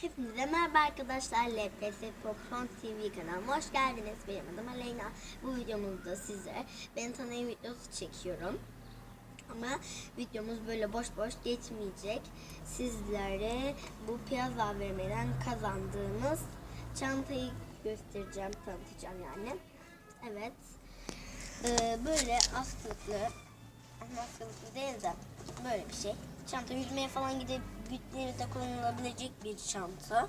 Hepinize merhaba arkadaşlar. LPS Popson TV kanalıma hoş geldiniz. Benim adım Aleyna. Bu videomuzda size ben tanıyım videosu çekiyorum. Ama videomuz böyle boş boş geçmeyecek. Sizlere bu piyaz AVM'den kazandığımız çantayı göstereceğim, tanıtacağım yani. Evet. Ee, böyle askılıklı askılıklı değil de böyle bir şey. Çanta yüzmeye falan gidip gittiğinizde kullanılabilecek bir çanta.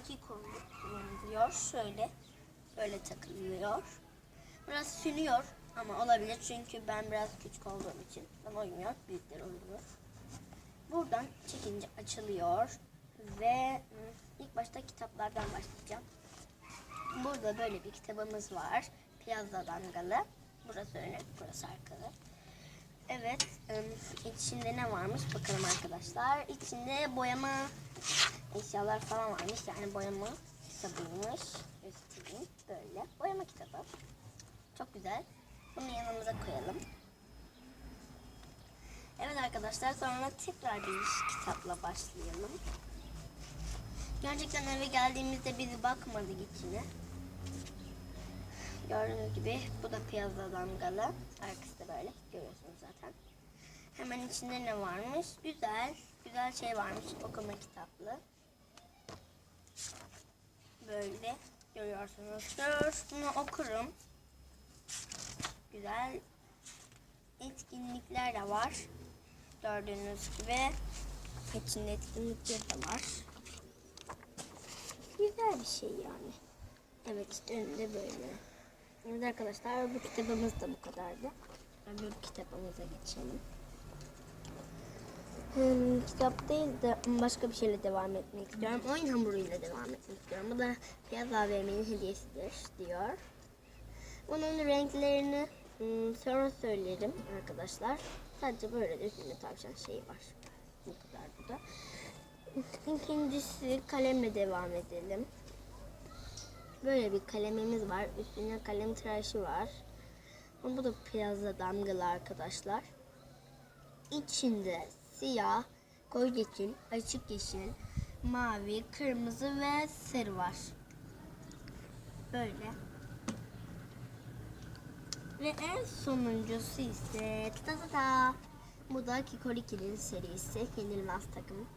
İki kolluk kullanılıyor. Şöyle böyle takılıyor. Biraz sünüyor ama olabilir çünkü ben biraz küçük olduğum için bana uymuyor. Büyükler uyuyor. Buradan çekince açılıyor ve hmm, ilk başta kitaplardan başlayacağım. Burada böyle bir kitabımız var. Piazza Dangalı. Burası öne, burası arkalı. Evet, içinde ne varmış bakalım arkadaşlar. İçinde boyama eşyalar falan varmış. Yani boyama kitabıymış. Göstereyim. Böyle. Boyama kitabı. Çok güzel. Bunu yanımıza koyalım. Evet arkadaşlar sonra tekrar bir kitapla başlayalım. Gerçekten eve geldiğimizde biz bakmadık içine. Gördüğünüz gibi bu da piyazda damgalı. Arkası böyle görüyorsunuz zaten. Hemen içinde ne varmış? Güzel, güzel şey varmış okuma kitaplı. Böyle görüyorsunuzdur. Bunu okurum. Güzel etkinlikler de var. Gördüğünüz gibi içinde etkinlikler de var. Güzel bir şey yani. Evet işte önünde böyle. Evet arkadaşlar bu kitabımız da bu kadardı. Öbür kitabımıza geçelim. Hmm, kitap değil de başka bir şeyle devam etmek istiyorum. Oyun hamuruyla devam etmek istiyorum. Bu da Piyaz AVM'nin hediyesidir diyor. Bunun renklerini hmm, sonra söylerim arkadaşlar. Sadece böyle de üstünde tavşan şeyi var. Bu kadar bu da. İkincisi kalemle devam edelim. Böyle bir kalemimiz var. Üstüne kalem tıraşı var. Ama bu da piyazda damgalı arkadaşlar. İçinde siyah, koyu yeşil, açık yeşil, mavi, kırmızı ve sarı var. Böyle. Ve en sonuncusu ise ta ta ta. Bu da Kikoriki'nin serisi. Yenilmez takım.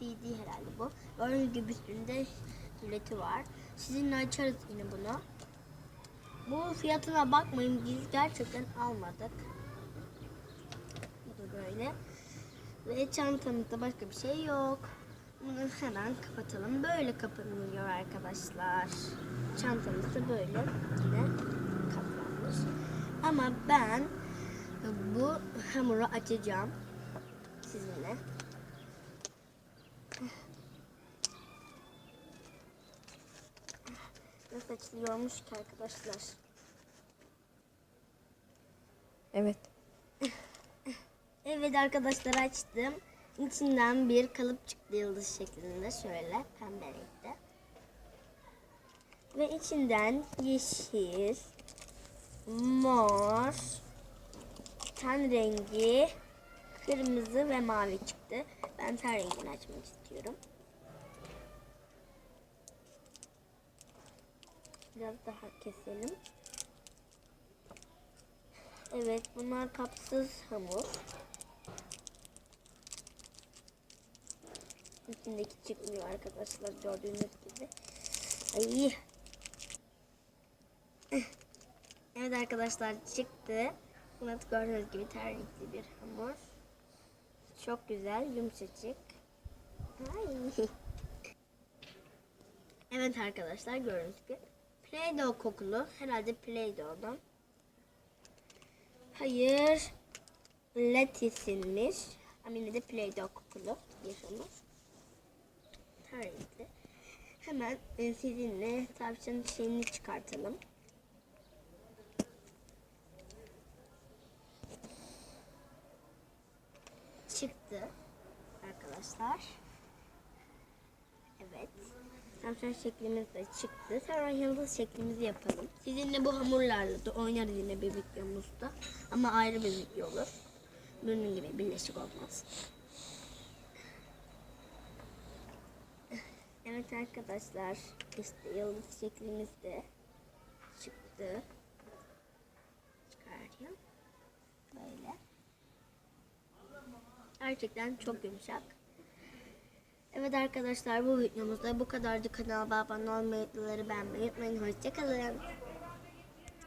CD herhalde bu. Gördüğünüz gibi üstünde jileti var. Sizinle açarız yine bunu. Bu fiyatına bakmayın biz gerçekten almadık. Bu da böyle. Ve çantamızda başka bir şey yok. Bunu hemen kapatalım. Böyle kapanıyor arkadaşlar. Çantamız da böyle yine kaplanmış. Ama ben bu hamuru açacağım sizinle. Nasıl açılıyormuş ki arkadaşlar? Evet. Evet arkadaşlar açtım. İçinden bir kalıp çıktı yıldız şeklinde şöyle pembe renkte. Ve içinden yeşil, mor, ten rengi, kırmızı ve mavi çıktı. Ben ten rengini açmak istiyorum. Biraz daha keselim. Evet bunlar kapsız hamur. Üstündeki çıkmıyor arkadaşlar gördüğünüz gibi. Ay. Evet arkadaşlar çıktı. Bunu gördüğünüz gibi terlikli bir hamur. Çok güzel yumuşacık. Ay. Evet arkadaşlar gördüğünüz gibi. Play-Doh kokulu. Herhalde Play-Doh'dan. Hayır. Latisinmiş. Ama de Play-Doh kokulu hamur. Her renkli. Hemen e, sizinle tavşanın şeyini çıkartalım. Çıktı arkadaşlar. Evet. Tavşan şeklimiz de çıktı. Sonra yıldız şeklimizi yapalım. Sizinle bu hamurlarla da oynarız yine bir videomuzda. Ama ayrı bir video olur. Bunun gibi birleşik olmaz. Evet arkadaşlar işte yıldız şeklimiz de çıktı. Çıkarayım. Böyle. Gerçekten çok yumuşak. Evet arkadaşlar bu videomuzda bu kadardı. Kanalıma abone olmayı, beğenmeyi unutmayın. Hoşçakalın.